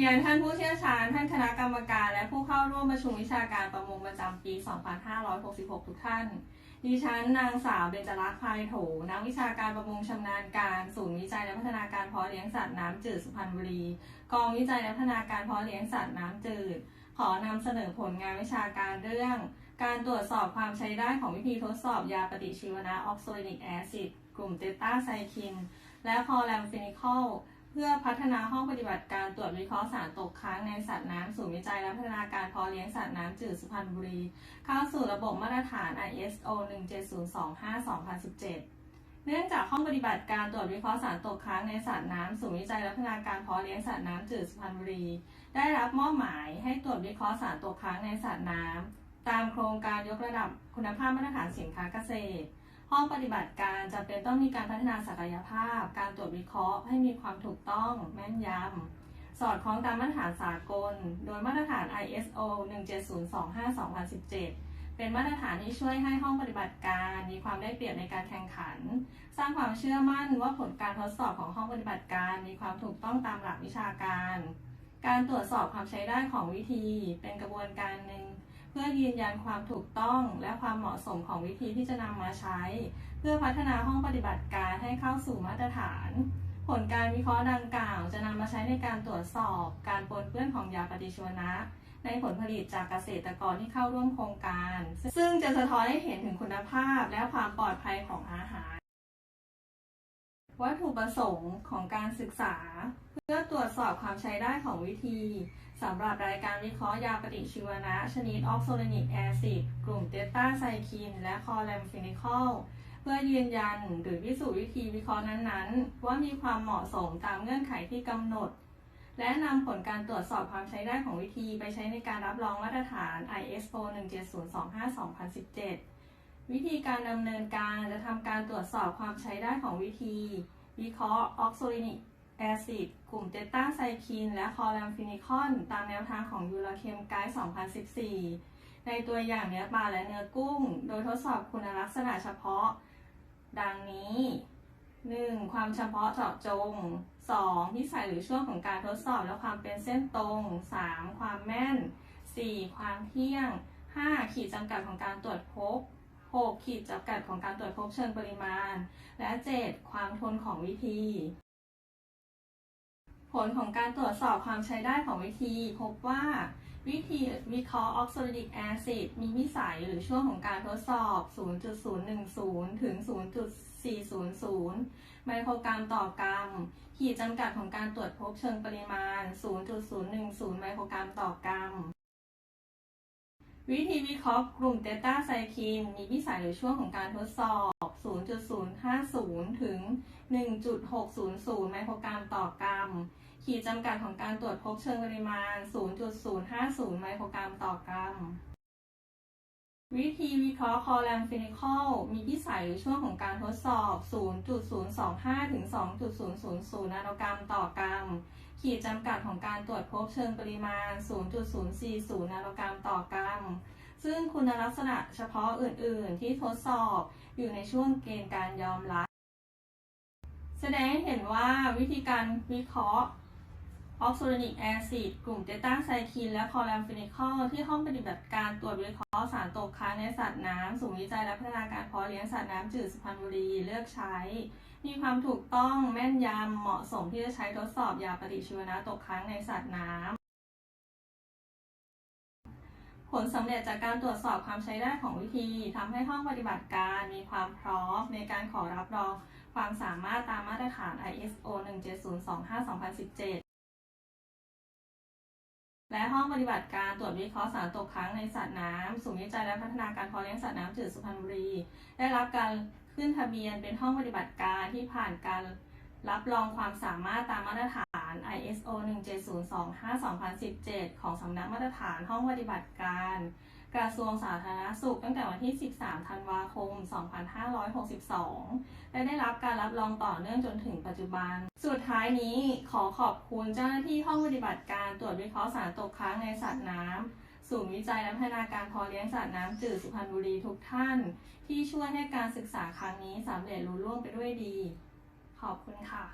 เรียนท่านผู้เชี่ยวชาญ ท่านคณะกรรมการ และผู้เข้าร่วมประชุมวิชาการประมงประจำปี 2566 ทุกท่าน ดิฉันนางสาวเบญจรักษ์พายโถ นักวิชาการประมงชำนาญการ ศูนย์วิจัยและพัฒนาการเพาะเลี้ยงสัตว์น้ำจืดสุพรรณบุรี กองวิจัยและพัฒนาการเพาะเลี้ยงสัตว์น้ำจืด ขอนำเสนอผลงานวิชาการเรื่อง การตรวจสอบความใช้ได้ของวิธีทดสอบยาปฏิชีวนะออกโซลิกแอซิด กลุ่มเตต้าไซคิน และคอแลมฟินิคอล พื่อพัฒนาห้องปฏิบัติการตรวจวิเคราะห์สารตกค้างในสัตว์น้ำศูนย์วิจัยและพัฒนาการเพาะเลี้ยงสัตว์น้ำจืดสุพรรณบุรี เข้าสู่ระบบมาตรฐาน ISO 17025-2017เนื่องจากห้องปฏิบัติการตรวจวิเคราะห์สารตกค้างในสัตว์น้ำศูนย์วิจัยและพัฒนาการเพาะเลี้ยงสัตว์น้ำจืดสุพรรณบุรี ได้รับมอบหมายให้ตรวจวิเคราะห์สารตกค้างในสัตว์น้ำตามโครงการยกระดับคุณภาพมาตรฐานสินค้าเกษตร ห้องปฏิบัติการจำเป็นต้องมีการพัฒนาศักยภาพ การตรวจวิเคราะห์ให้มีความถูกต้องแม่นยำ สอดคล้องตามมาตรฐานสากล โดยมาตรฐาน ISO 17025-2017 เป็นมาตรฐานที่ช่วยให้ห้องปฏิบัติการมีความได้เปรียบในการแข่งขัน สร้างความเชื่อมั่นว่าผลการทดสอบของห้องปฏิบัติการมีความถูกต้องตามหลักวิชาการ การตรวจสอบความใช้ได้ของวิธี เป็นกระบวนการหนึ่ง พื่อยืนยันความถูกต้องและความเหมาะสมของวิธีที่จะนำมาใช้ เพื่อพัฒนาห้องปฏิบัติการให้เข้าสู่มาตรฐาน ผลการวิเคราะห์ดังกล่าวจะนำมาใช้ในการตรวจสอบ การปนเปื้อนของยาปฏิชีวนะ ในผลผลิตจากเกษตรกรที่เข้าร่วมโครงการ ซึ่งจะสะท้อนให้เห็นถึงคุณภาพและความปลอดภัยของอาหาร วัตถุประสงค์ของการศึกษา เพื่อตรวจสอบความใช้ได้ของวิธีสำหรับรายการวิเคราะห์ยาปฏิชีวนะ ชนิดออกโซเลนิกแอซิดกลุ่มเตต้าไซคิน และคอแลมฟินิคอลเพื่อยืนยันหรือพิสูจน์วิธีวิเคราะห์นั้นๆ ว่ามีความเหมาะสมตามเงื่อนไขที่กำหนด และนำผลการตรวจสอบความใช้ได้ของวิธีไปใช้ในการรับรองมาตรฐาน ISO 17025-2017 วิธีการดำเนินการจะทำการตรวจสอบความใช้ได้ของวิธี วิเคราะห์ออกโซลินิกแอซิดกลุ่มเตต้าไซคิน และคอแลมฟินิคอน ตามแนวทางของยูราเคมไกด์2014 ในตัวอย่างเนื้อปลาและเนื้อกุ้ง โดยทดสอบคุณลักษณะเฉพาะ ดังนี้ 1. ความเฉพาะเจาะจง 2. พิสัยหรือช่วงของการทดสอบและความเป็นเส้นตรง 3. ความแม่น 4. ความเที่ยง 5. ขีดจำกัดของการตรวจพบ 6. ขีดจำกัดของการตรวจพบเชิงปริมาณ และ 7. ความทนของวิธี ผลของการตรวจสอบความใช้ได้ของวิธี พบว่าวิธีวิเคราะห์ออกโซลิกแอซิดมีวิสัยหรือช่วงของการทดสอบ 0.010 ถึง 0.400 ไมโครกรัมต่อกรัม ขีดจำกัดของการตรวจพบเชิงปริมาณ 0.010 ไมโครกรัมต่อกรัม วิธีวิเคราะห์กลุ่มเดต้าไซคิน มีพิสัยหรือช่วงของการทดสอบ 0.050 ถึง 1.600 ไมโครกรัมต่อกรัม ขีดจำกัดของการตรวจพบเชิงปริมาณ 0.050 ไมโครกรัมต่อกรัม วิธีวิเคราะห์คอแลมฟินิคอลมีพิสัยหรือช่วงของการทดสอบ 0.025 ถึง 2.000 นาโนกรัมต่อกรัม ขีดจำกัดของการตรวจพบเชิงปริมาณ 0.040 นาโนกรัมต่อกรัม ซึ่งคุณลักษณะเฉพาะอื่น ๆ ที่ทดสอบอยู่ในช่วงเกณฑ์การยอมรับ แสดงให้เห็นว่าวิธีการวิเคราะห์ ออกซเลนิกแอซิดกลุ่มเตต้าไซคินและคอแลมฟินิคอลที่ห้องปฏิบัติการตรวจวิเคราะห์สารตกค้างในสัตว์น้ำศูนย์วิจัยและพัฒนาการเพาะเลี้ยงสัตว์น้ำจืดสุพรรณบุรีเลือกใช้ มีความถูกต้องแม่นยำเหมาะสมที่จะใช้ทดสอบยาปฏิชีวนะตกค้างในสัตว์น้ำผลสำเร็จจากการตรวจสอบความใช้ได้ของวิธีทำให้ห้องปฏิบัติการมีความพร้อมในการขอรับรองความสามารถตามมาตรฐาน ISO 17025-2017 และห้องปฏิบัติการตรวจวิเคราะห์สารตกค้างในสัตว์น้ำศูนย์วิจัยและพัฒนาการเพาะเลี้ยงสัตว์น้ำจืดสุพรรณบุรี ได้รับการขึ้นทะเบียนเป็นห้องปฏิบัติการที่ผ่านการรับรองความสามารถตามมาตรฐาน ISO 17025-2017 ของสำนักมาตรฐานห้องปฏิบัติการ กระทรวงสาธารณสุขตั้งแต่วันที่ 13 ธันวาคม 2562 และได้รับการรับรองต่อเนื่องจนถึงปัจจุบัน สุดท้ายนี้ขอขอบคุณเจ้าหน้าที่ห้องปฏิบัติการตรวจวิเคราะห์สารตกค้างในสัตว์น้ำศูนย์วิจัยและพัฒนาการพาะเลี้ยงสัตว์น้ำจืดสุพรรณบุรีทุกท่าน ที่ช่วยให้การศึกษาครั้งนี้สำเร็จลุล่วงไปด้วยดี ขอบคุณค่ะ